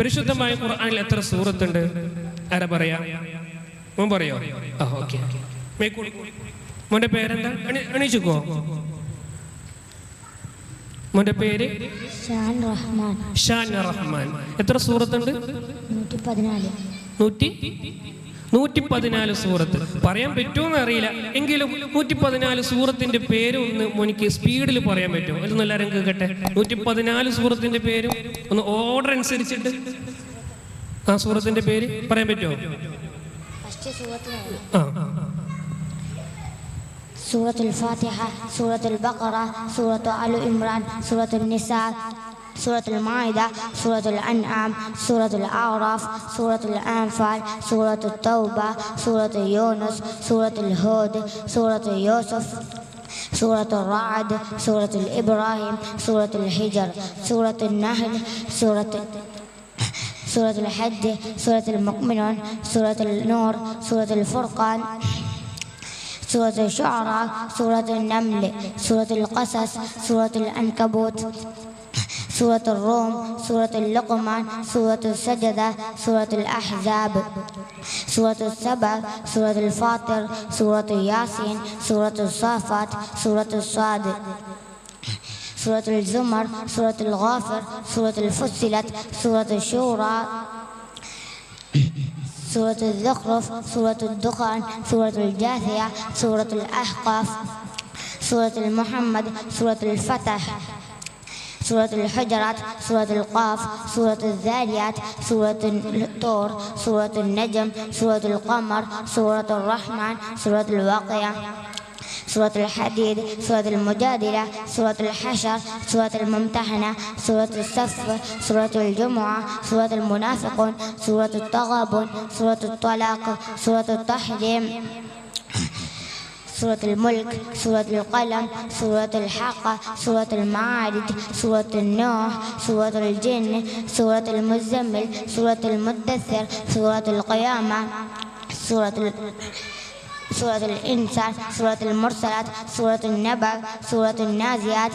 പരിശുദ്ധമായ ഖുർആനിൽ എത്ര സൂറത്തുണ്ട്? ആരാ പറയാ? മോൻ പറയോ? ആ ഓക്കെ. മോന്റെ പേരെന്താ? എണീ- എണീച്ചുക്കോ. മോന്റെ പേര്? ഷാൻ റഹ്മാൻ. എത്ര സൂറത്തുണ്ട്? നൂറ്റി നൂറ്റി പതിനാല് സൂറത്ത്. പറയാൻ പറ്റുമെന്ന് അറിയില്ല. എങ്കിലും നൂറ്റി പതിനാല് സൂറത്തിന്റെ പേര് ഒന്ന് എനിക്ക് സ്പീഡിൽ പറയാൻ പറ്റുമോ? അതൊന്നും എല്ലാവരും കേൾക്കട്ടെ. നൂറ്റി പതിനാല് സൂറത്തിന്റെ പേര് ഒന്ന് ഓർഡർ അനുസരിച്ചിട്ട്. ആ സൂറത്തിന്റെ പേര് പറയാൻ പറ്റുമോ? ആ. സൂറത്തുൽ ഫാത്തിഹ സൂറത്തുൽ ബഖറ സൂറത്തു അലു ഇമ്രാൻ സൂറത്തുൽ നിസാ سورة المائدة سورة الأنعام سورة الأعراف سورة الأنفال سورة التوبة سورة يونس سورة الهود سورة يوسف سورة الرعد سورة الإبراهيم سورة الحجر سورة النحل سورة سورة الحج سورة المؤمنون سورة النور سورة الفرقان سورة الشعراء سورة النمل سورة القصص سورة العنكبوت. سورة الروم سورة اللقمان سورة السجدة سورة الأحزاب. سورة السبع سورة الفاطر سورة ياسين سورة الصافات سورة الصاد سورة الزمر سورة الغافر سورة الفصلت سورة الشورى. سورة الزخرف سورة الدخان سورة الجاثية سورة الأحقاف. سورة المحمد سورة الفتح. سورة الحجرات سورة القاف سورة الذاريات سورة الطور سورة النجم سورة القمر سورة الرحمن سورة الواقعة سورة الحديد سورة المجادلة سورة الحشر سورة الممتحنة سورة الصف سورة الجمعة سورة المنافقون سورة التغابن سورة الطلاق سورة التحريم. سورة الملك سورة القلم سورة الحاقة سورة المعارج سورة النوح سورة الجن سورة المزمل سورة المدثر سورة القيامة سورة. سورة الإنسان سورة المرسلات سورة النبأ سورة النازيات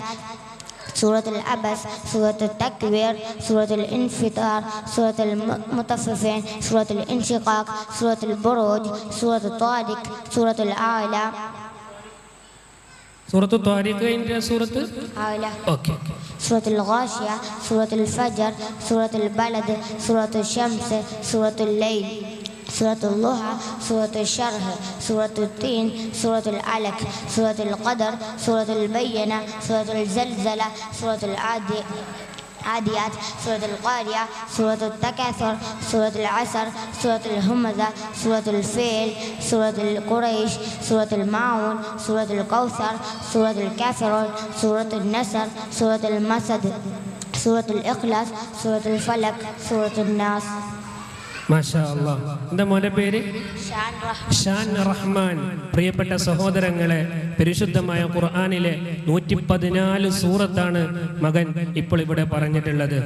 سورة العبس سورة التكبير سورة الانفطار سورة المتففين سورة الانشقاق سورة البروج سورة الطارق سورة الأعلى سورة الطارق عندنا سورة؟ أعلى أوكي. سورة الغاشية سورة الفجر سورة البلد سورة الشمس سورة الليل. سورة الضحى سورة الشرح سورة التين سورة العلك سورة القدر سورة البينة سورة الزلزلة سورة العادي عاديات سورة القارعة سورة التكاثر سورة العسر سورة الهمزة سورة الفيل سورة القريش سورة المعون سورة الكوثر سورة الكافرون سورة النسر سورة المسد سورة الإخلاص سورة الفلك سورة الناس. എന്താ മോന്റെ പേര്? ഷാൻ റഹ്മാൻ. പ്രിയപ്പെട്ട സഹോദരങ്ങളെ പരിശുദ്ധമായ ഖുർആാനിലെ നൂറ്റി പതിനാല് സൂറത്താണ് മകൻ ഇപ്പോൾ ഇവിടെ പറഞ്ഞിട്ടുള്ളത്.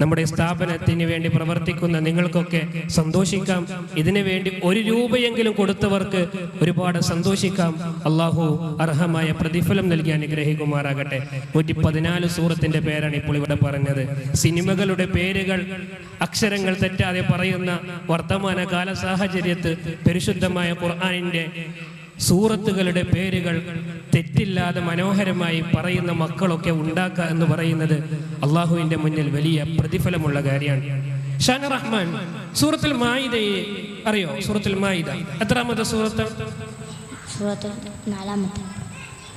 നമ്മുടെ സ്ഥാപനത്തിന് വേണ്ടി പ്രവർത്തിക്കുന്ന നിങ്ങൾക്കൊക്കെ സന്തോഷിക്കാം. ഇതിനു വേണ്ടി ഒരു രൂപയെങ്കിലും കൊടുത്തവർക്ക് ഒരുപാട് സന്തോഷിക്കാം. അള്ളാഹു അർഹമായ പ്രതിഫലം നൽകി അനുഗ്രഹിക്കുമാറാകട്ടെ. നൂറ്റി പതിനാല് സൂറത്തിന്റെ പേരാണ് ഇപ്പോൾ ഇവിടെ പറഞ്ഞത്. സിനിമകളുടെ പേരുകൾ അക്ഷരങ്ങൾ തെറ്റാതെ പറയുന്ന വർത്തമാന കാല സാഹചര്യത്ത് പരിശുദ്ധമായ ഖുർആാനിന്റെ സൂറത്തുകളുടെ പേരുകൾ തെറ്റില്ലാതെ മനോഹരമായി പറയുന്ന മക്കളൊക്കെ ഉണ്ടാക്കുക എന്ന് പറയുന്നത് അള്ളാഹുവിന്റെ മുന്നിൽ വലിയ പ്രതിഫലമുള്ള കാര്യമാണ് ഷാന റഹ്മാൻ സൂറത്തുൽ മായിദയെ അറിയോ സൂറത്തുൽ മായിദ എത്രാമത്തെ സൂറത്ത് سورة نعلمة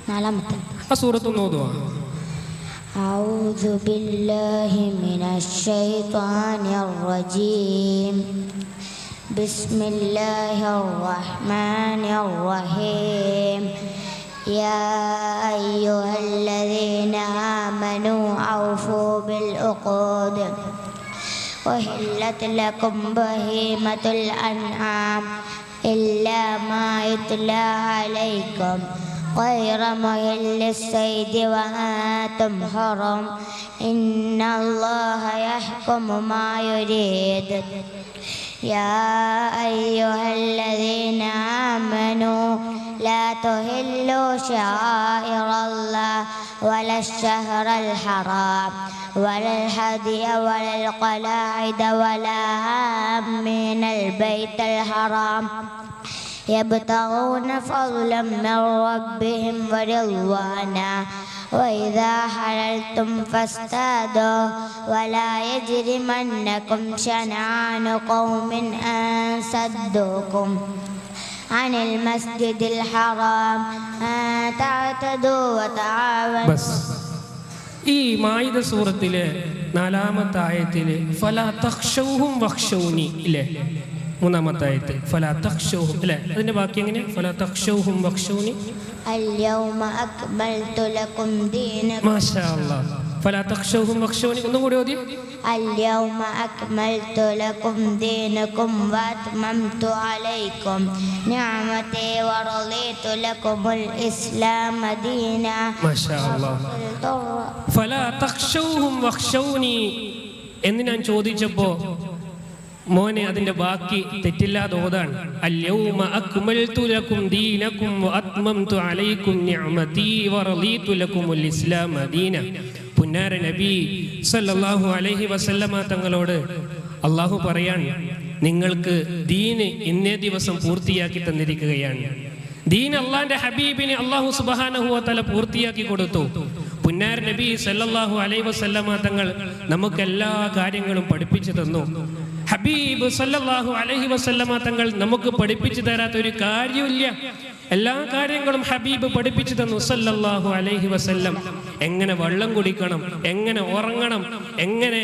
نعلمة ആ സൂറത്ത് ഒന്ന് ഓതുവാ أعوذ بالله من الشيطان الرجيم بسم الله الرحمن الرحيم. يا أيها الذين آمنوا أوفوا بالعقود. أحلت لكم بهيمة الأنعام إلا ما يتلى عليكم. غير مهل الصيد وأنتم حرم. إن الله يحكم ما يريد. يا أيها الذين آمنوا لا تهلوا شعائر الله ولا الشهر الحرام ولا الهدي ولا القلاعد ولا آمين البيت الحرام. يبتغون فضلا من ربهم ورضوانا. وإذا حللتم فاستادوا ولا يجرمنكم شنعان قوم أن صدوكم عن المسجد الحرام أن تعتدوا وتعاونوا ബസ് ഈ മായിദ സൂറത്തിലെ നാലാമത്തെ ആയത്തില് ഫല തക്ഷൗഹും വക്ഷൗനി ഇല്ലേ മൂന്നാമത്തെ ആയത്ത് ഫല തക്ഷൗഹും അല്ലേ അതിന്റെ ബാക്കി എങ്ങനെ ഫല തക്ഷൗഹും വക്ഷൗനി اليوم أكملت لكم دينكم മാഷാ അല്ലാ ഫല തക്ഷൗഹും വക്ഷൗനി ഒന്നും കൂടി ഓതി اليوم أكملت لكم دينكم وأتممت عليكم نعمتي ورضيت لكم الإسلام دينا മാഷാ അല്ലാ ഫല തക്ഷൗഹും വക്ഷൗനി എന്ന് ഞാൻ ചോദിച്ചപ്പോ മോനെ അതിന്റെ ബാക്കി തെറ്റില്ലാതെ ഓതാണ്. അക്മൽതു ലക്കും അലൈക്കും നിഅമതി പുന്നാര നബി സല്ലല്ലാഹു അലൈഹി വസല്ലമ തങ്ങളോട് അള്ളാഹു പറയാൻ നിങ്ങൾക്ക് ദീന് ഇന്നേ ദിവസം പൂർത്തിയാക്കി തന്നിരിക്കുകയാണ്. ദീൻ അള്ളാന്റെ ഹബീബിനെ അള്ളാഹു സുബാനഹു തല പൂർത്തിയാക്കി കൊടുത്തു. പുന്നാർ നബി സല്ലല്ലാഹു അലൈഹി വസല്ലമ തങ്ങൾ നമുക്ക് എല്ലാ കാര്യങ്ങളും പഠിപ്പിച്ചു തന്നു. ഹബീബ് സല്ലാഹു അലഹി വസല്ലമ തങ്ങൾ നമുക്ക് പഠിപ്പിച്ചു തരാത്ത ഒരു കാര്യമില്ല എല്ലാ കാര്യങ്ങളും ഹബീബ് പഠിപ്പിച്ചു തന്നു സല്ലല്ലാഹു അലൈഹി വസല്ലം. എങ്ങനെ വെള്ളം കുടിക്കണം എങ്ങനെ ഉറങ്ങണം എങ്ങനെ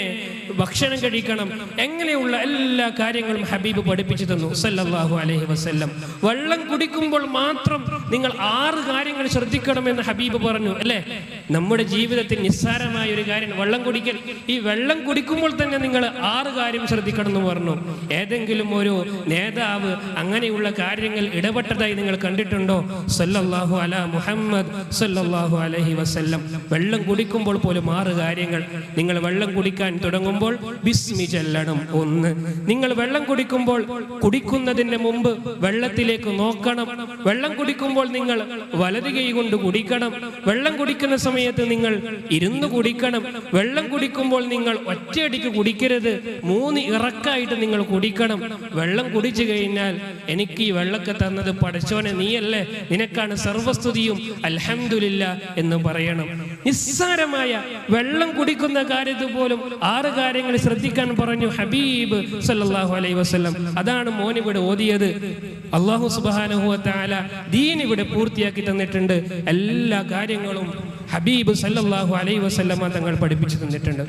ഭക്ഷണം കഴിക്കണം. എങ്ങനെയുള്ള എല്ലാ കാര്യങ്ങളും ഹബീബ് പഠിപ്പിച്ചു തന്നു. സല്ലാഹു അലഹി വസ്ല്ലം. വെള്ളം കുടിക്കുമ്പോൾ മാത്രം നിങ്ങൾ ആറ് കാര്യങ്ങൾ ശ്രദ്ധിക്കണമെന്ന് ഹബീബ് പറഞ്ഞു അല്ലേ? നമ്മുടെ ജീവിതത്തിൽ നിസ്സാരമായ ഒരു കാര്യം വെള്ളം കുടിക്കൽ. ഈ വെള്ളം കുടിക്കുമ്പോൾ തന്നെ നിങ്ങൾ ആറ് കാര്യം ശ്രദ്ധിക്കണം എന്ന് പറഞ്ഞു. ഏതെങ്കിലും ഒരു നേതാവ് അങ്ങനെയുള്ള കാര്യങ്ങൾ ഇടപെട്ടതായി നിങ്ങൾ കണ്ടിട്ടുണ്ടോ? സല്ലാഹു അല മുഹമ്മദ് സല്ലാഹു അലഹി വസ്ല്ലം. വെള്ളം കുടിക്കുമ്പോൾ പോലും ആറ് കാര്യങ്ങൾ. നിങ്ങൾ വെള്ളം കുടിക്കാൻ തുടങ്ങുമ്പോൾ ബിസ്മി ചെല്ലണം. ഒന്ന് നിങ്ങൾ വെള്ളം കുടിക്കുമ്പോൾ കുടിക്കുന്നതിന് മുമ്പ് വെള്ളത്തിലേക്ക് നോക്കണം. വെള്ളം കുടിക്കുമ്പോൾ നിങ്ങൾ വലത് കൈ കൊണ്ട് കുടിക്കണം. വെള്ളം കുടിക്കുന്ന സമയത്ത് നിങ്ങൾ ഇരുന്ന് കുടിക്കണം. വെള്ളം കുടിക്കുമ്പോൾ നിങ്ങൾ ഒറ്റയടിക്ക് കുടിക്കരുത്. മൂന്ന് ഇറക്കായിട്ട് നിങ്ങൾ കുടിക്കണം. വെള്ളം കുടിച്ചു കഴിഞ്ഞാൽ എനിക്ക് ഈ വെള്ളമൊക്കെ തന്നത് പടച്ചോനെ നീയല്ലേ? നിനക്കാണ് സർവസ്തുതിയും അലഹമില്ല എന്ന് പറയണം. നിസ്സാരമായ വെള്ളം കുടിക്കുന്ന കാര്യത്തിൽ പോലും ആറ് കാര്യങ്ങൾ ശ്രദ്ധിക്കാൻ പറഞ്ഞു ഹബീബ് സല്ലാഹു അലൈ വസ്ലം അതാണ് മോൻ ഇവിടെ ഓതിയത്. അള്ളാഹു സുബ്ഹാനഹു വതആല ദീൻ ഇവിടെ പൂർത്തിയാക്കി തന്നിട്ടുണ്ട്. എല്ലാ കാര്യങ്ങളും ഹബീബ് സല്ലാഹു അലൈ വസ്ലമ തങ്ങൾ പഠിപ്പിച്ചു തന്നിട്ടുണ്ട്.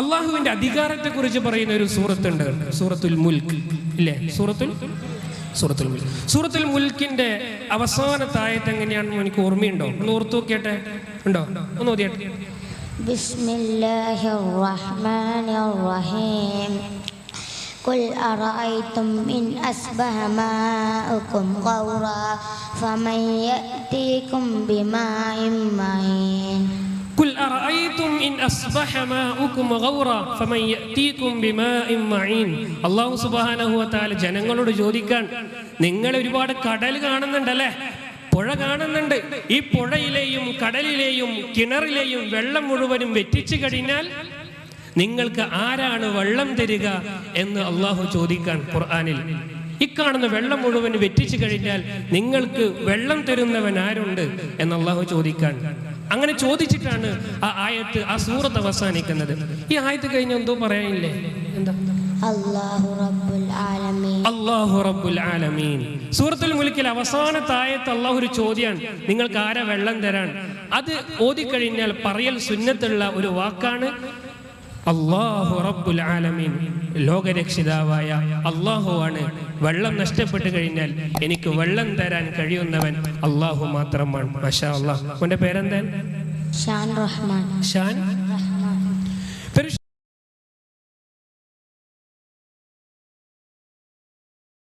അള്ളാഹുവിന്റെ അധികാരത്തെ കുറിച്ച് പറയുന്ന ഒരു സൂറത്തുണ്ട്. സൂറത്തുൽ മുൽക്ക്. ഇല്ലേ? സൂറത്തുൽ? സൂറത്തുൽ മുൽക്ക്. സൂറത്തുൽ മുൽക്കിന്റെ അവസാനത്തായിട്ട് എങ്ങനെയാണെന്ന് എനിക്ക് ഓർമ്മയുണ്ടോ? ഒന്ന് ഓർത്തു നോക്കിയട്ടെ? ഉണ്ടോ? ഒന്ന് ഓതിയട്ടെ? بسم الله الرحمن الرحيم قل أرأيتم إن أصبح ماؤكم غورا فمن يأتيكم بماء معين قل أرأيتم إن أصبح ماؤكم غورا فمن يأتيكم بماء معين അള്ളാഹു സുബ്ഹാനഹു വതആല ജനങ്ങളോട് ചോദിക്കാൻ നിങ്ങൾ ഒരുപാട് കടൽ കാണുന്നുണ്ടല്ലേ പുഴ കാണുന്നുണ്ട്. ഈ പുഴയിലെയും കടലിലെയും കിണറിലെയും വെള്ളം മുഴുവനും വെറ്റിച്ചു കഴിഞ്ഞാൽ നിങ്ങൾക്ക് ആരാണ് വെള്ളം തരിക എന്ന് അള്ളാഹു ചോദിക്കാൻ ഖുർആാനിൽ. ഇക്കാണുന്ന വെള്ളം മുഴുവൻ വെറ്റിച്ചു കഴിഞ്ഞാൽ നിങ്ങൾക്ക് വെള്ളം തരുന്നവൻ ആരുണ്ട് എന്ന് അള്ളാഹു ചോദിക്കാൻ. അങ്ങനെ ചോദിച്ചിട്ടാണ് ആ ആയത്ത് ആ സൂറത്ത് അവസാനിക്കുന്നത്. ഈ ആയത്ത് കഴിഞ്ഞ് എന്തോ പറയാനില്ലേ? എന്താ? അള്ളാഹു റബ്ബുൽ ആലമീൻ. സൂറത്തുൽ മുൽക്കിൽ അവസാനത്തായത്ത് അള്ളാഹു ഒരു ചോദ്യമാണ് നിങ്ങൾക്ക് ആരാ വെള്ളം തരാൻ? അത് ഓതിക്കഴിഞ്ഞാൽ പറയൽ സുന്നത്തുള്ള ഒരു വാക്കാണ് അള്ളാഹു റബ്ബുൽ ആലമീൻ. ലോകരക്ഷിതാവായ അള്ളാഹുവാണ് വെള്ളം നഷ്ടപ്പെട്ടു കഴിഞ്ഞാൽ എനിക്ക് വെള്ളം തരാൻ കഴിയുന്നവൻ അള്ളാഹു മാത്രമാണ്. മഷാ അള്ളാഹ് അവന്റെ പേരെന്താ ഷാൻ റഹ്മാൻ. ഷാൻ?